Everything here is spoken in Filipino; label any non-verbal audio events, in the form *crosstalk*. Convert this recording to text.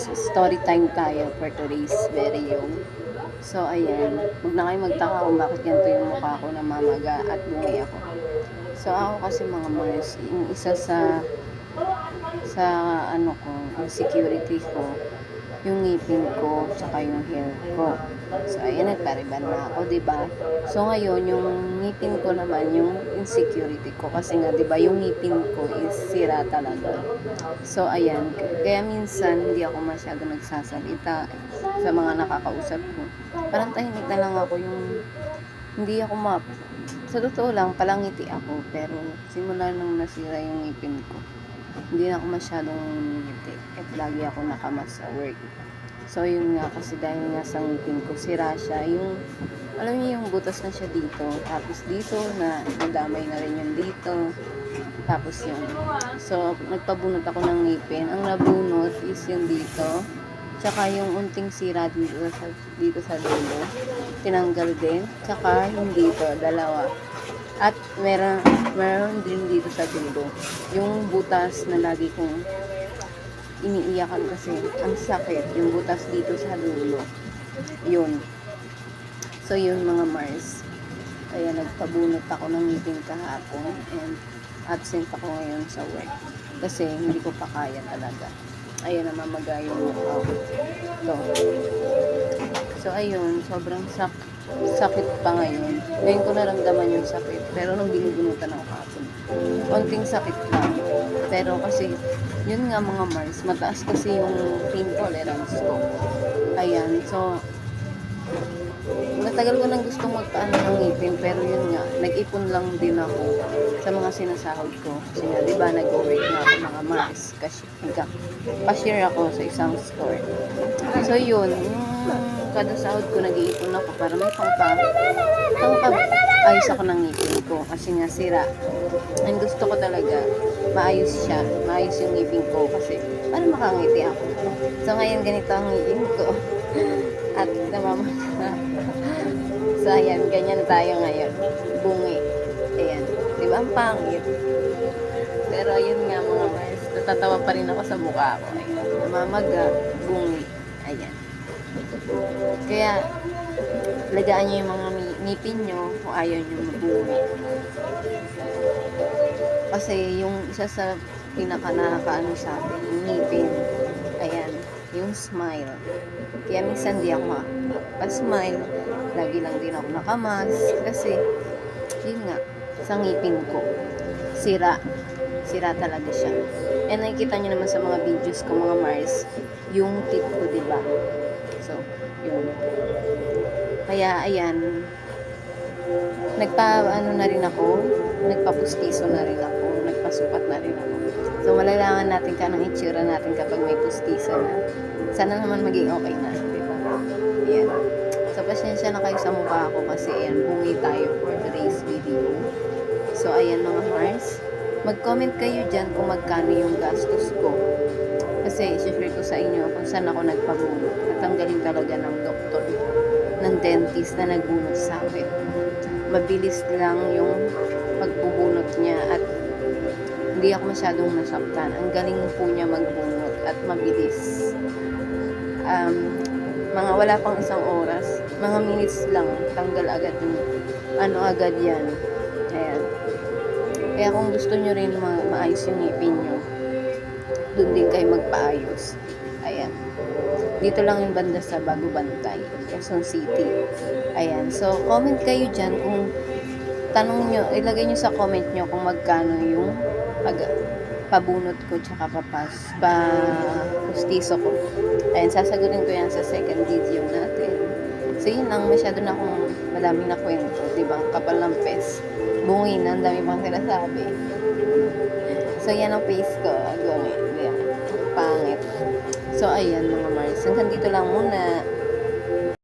Mars, story time tayo for today's video. So, ayan. Huwag na kayo magtaka kung bakit ganito yung mukha ko na mamaga at bungay ako. So, ako kasi mga Mars, yung isa sa sa ano ko, insecurity ko, yung ngipin ko, tsaka yung hair ko. So, ayan, nagpariban na ako, di ba? So, ngayon, yung ngipin ko naman, yung insecurity ko. Kasi nga, ba, yung ngipin ko is sira talaga. So, ayan. Kaya minsan, hindi ako masyado nagsasalita sa mga nakakausap ko. Parang tahimik na lang ako yung hindi ako map. Sa totoo lang, palangiti ako. Pero, simula nung nasira yung ngipin ko, hindi na ako masyadong lagi ako nakamas sa work. So, yun nga, kasi dahil nga sa ngipin ko, sira siya. Yung, alam niyo yung butas na siya dito. Tapos dito, na nadamay na rin yung dito. Tapos yun. So, nagpabunot ako ng ngipin. Ang nabunot is yung dito. Tsaka yung unting sira dito sa, dito sa dulo. Tinanggal din. Tsaka yung dito, dalawa. At meron, meron din dito sa dulo. Yung butas na lagi kong iniiyakan kasi ang sakit. Yung butas dito sa dulo. Yun. So, yun mga Mars. Kaya nagpabunot ako ng ngipin kahapon and absent ako ngayon sa work. Kasi hindi ko pa kaya talaga. Ayan naman magayo yung mukha. Ito. So, ayun. Sobrang sak sakit pa ngayon. Ngayon ko naramdaman yung sakit. Pero nung binubunutan ako kahapon, konting sakit lang. Pero kasi, yun nga mga Mars, mataas kasi yung pain tolerance ko. Ayan. So, Natagal ko nang gusto magpaano ng ngipin, pero yun nga, nag-ipon lang din ako sa mga sinasahod ko. Kasi nga, di ba, nag-work nga ako mga Mars. Kasi, cashier ako sa isang store. So, yun, yung kada sahod ko, nag-iipon ako para may pangpa, pangpa, ayos ako ng ngipin ko. Kasi nga, sira. And gusto ko talaga, maayos siya, maayos yung ngipin ko kasi para makangiti ako. So, ngayon, ganito ang ngipin ko. *laughs* At namamasa. so, ayan, ganyan tayo ngayon. Bungi. Ayan. Di ba ang pangit? Pero ayun nga mga Mars, natatawa pa rin ako sa mukha ko. Ayan. Namamaga, bungi. Ayan. Kaya, lagaan nyo yung mga ngipin nyo kung ayaw nyo mabungi. Kasi yung isa sa pinaka nakakaano sa akin, yung ngipin. Ayan, yung smile. Kaya minsan di ako pa-smile. Lagi lang din ako nakamas. Kasi, yun nga, sa ngipin ko. Sira. Sira talaga siya. And nakikita nyo naman sa mga videos ko, mga Mars, yung tip ko, di ba? So, yun. Kaya, ayan, nagpa, ano na rin ako, nagpapustiso na rin ako, nagpasukat na rin ako. So, malalaman natin ka ng itsura natin kapag may pustiso na. Sana naman maging okay na, di ba? Ayan. So, pasensya na kayo sa mukha ko kasi, ayan, bungi tayo for today's video. So, ayan mga Mars. Mag-comment kayo dyan kung magkano yung gastos ko. Kasi, isi-share ko sa inyo kung saan ako nagpabunot. At ang galing talaga ng doktor, ng dentist na nagbunot sa akin. Mabilis lang yung pagbubunot niya at hindi ako masyadong nasaktan. Ang galing po niya magbunot at mabilis. Um, mga wala pang isang oras, mga minutes lang, tanggal agad yung, ano agad yan. Ayan. Kaya kung gusto nyo rin ma- maayos yung ngipin nyo, doon din kayo magpaayos. Ayan. Dito lang yung banda sa Bago Bantay, Quezon City. Ayan. So, comment kayo dyan kung tanong nyo, ilagay nyo sa comment nyo kung magkano yung pag, pabunot ko tsaka papas, pa pustiso ko. Ayan, sasagutin ko yan sa second video natin. So, yun lang. Masyado na akong madami na kwento. Diba? Kapal ng pes. Bungi na. Ang dami pang sinasabi. So, yan ang face ko. Gumi. Diba? Pangit. So, ayan mga Mars. Hanggang dito lang muna.